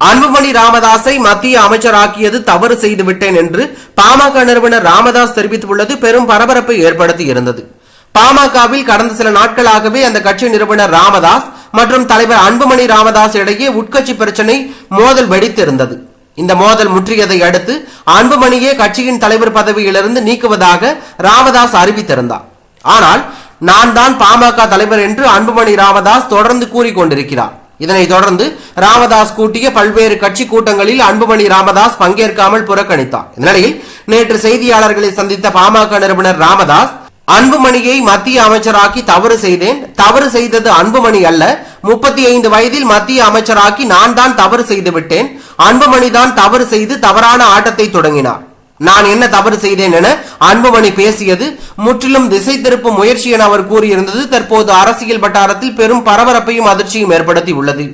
அன்புமணி ராமதாஸை மத்திய அமைச்சராக்கியது தவறு செய்து விட்டேன் என்று பாமக நிறுவனர் ராமதாஸ் தெரிவித்துள்ளது. பெரும் பரபரப்பை ஏற்படுத்தி இருந்தது பாமகவில் கடந்த சில நாட்களாகவே அந்த கட்சி நிறுவனர் ராமதாஸ் மற்றும் தலைவர் அன்புமணி ராமதாஸ் இடையே உட்கட்சி பிரச்சனை மோதல் வெடித்திருந்தது. இந்த மோதல் முற்றியதை அடுத்து அன்புமணியே கட்சியின் தலைவர் பதவியிலிருந்து நீக்குவதாக ராமதாஸ் அறிவித்திருந்தார். ஆனால் நான் தான் பாமக தலைவர் என்று அன்புமணி ராமதாஸ் தொடர்ந்து கூறிக்கொண்டிருக்கிறார். இதனைத் தொடர்ந்து ராமதாஸ் கூட்டிய பல்வேறு கட்சி கூட்டங்களில் அன்புமணி ராமதாஸ் பங்கேற்காமல் புறக்கணித்தார். இந்நிலையில் நேற்று செய்தியாளர்களை சந்தித்த பாமக நிறுவனர் ராமதாஸ் அன்புமணியை மத்திய அமைச்சராக்கி தவறு செய்தேன். தவறு செய்தது அன்புமணி அல்ல. முப்பத்தி ஐந்து வயதில் மத்திய அமைச்சராக்கி நான் தான் தவறு செய்து விட்டேன். அன்புமணி தான் தவறு செய்து தவறான ஆட்டத்தை தொடங்கினார். நான் என்ன தவறு செய்தேன் என அன்புமணி பேசியது. முற்றிலும் திசை திருப்பும் முயற்சி என அவர் கூறியிருந்தது. தற்போது அரசியல் வட்டாரத்தில் பெரும் பரபரப்பையும் அதிர்ச்சியும் ஏற்படுத்தி உள்ளது